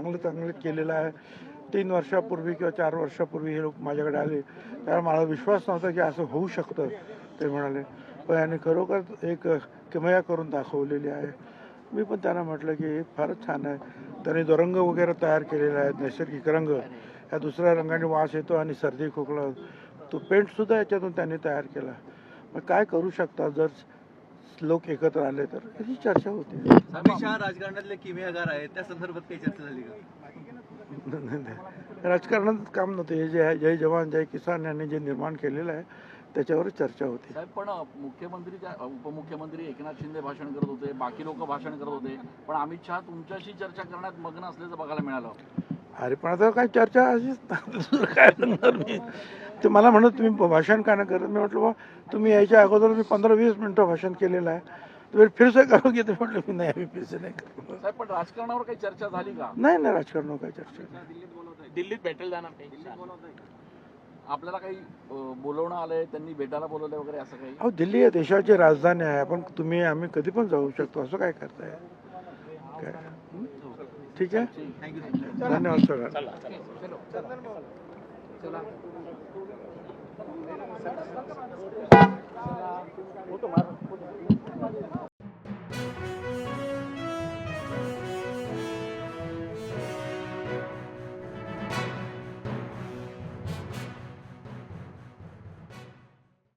चांगलं चांगलं केलेलं आहे. तीन वर्षापूर्वी किंवा चार वर्षापूर्वी हे लोक माझ्याकडे आले. त्यावेळेला मला विश्वास नव्हता की असं होऊ शकतं ते म्हणाले. पण याने खरोखर एक किमया करून दाखवलेली आहे. मी पण त्यांना म्हटलं की हे फारच छान आहे. त्यांनी जो वगैरे तयार केलेला आहे नैसर्गिक रंग. ह्या दुसऱ्या रंगाने वास येतो आणि सर्दी खोकला. तो पेंटसुद्धा याच्यातून त्यांनी तयार केला. मग काय करू शकता? जर लोक एकत्र आले तर याची चर्चा होते. अमित शहा राजकारणातले किमयागार आहेत त्या संदर्भात काही चर्चा झाली का? नाही, नाही. राजकारणात काम नव्हतं. हे जे आहे जय जवान जय किसान यांनी जे निर्माण केलेलं आहे त्याच्यावरच चर्चा होती. साहेब पण मुख्यमंत्री उपमुख्यमंत्री एकनाथ शिंदे भाषण करत होते बाकी लोक भाषण करत होते. पण अमित शहा तुमच्याशी चर्चा करण्यात मग्न असल्याचं बघायला मिळालं. अरे पण आता काय चर्चा अशीच? काय मी? ते मला म्हणत तुम्ही भाषण का नाही करत? मी म्हटलं बा तुम्ही यायच्या अगोदर मी पंधरा वीस मिनटं भाषण केलेलं आहे. तुम्ही फिर से करोगे ते म्हटलं मी नाही आम्ही फिर से नाही. साहेब पण राजकारणावर काही चर्चा झाली का? नाही नाही राजकारणावर काय चर्चा नाही. दिल्लीत भेटेल जाणार काही आपल्याला काही बोलवणं आलंय त्यांनी भेटायला बोलवलंय वगैरे असं काही? अहो दिल्ली आहे देशाची राजधानी आहे. आपण तुम्ही आम्ही कधी पण जाऊ शकतो. असं काय करताय? काय? हं? ठीक आहे? थँक्यू. धन्यवाद सगळ्यांना. चला.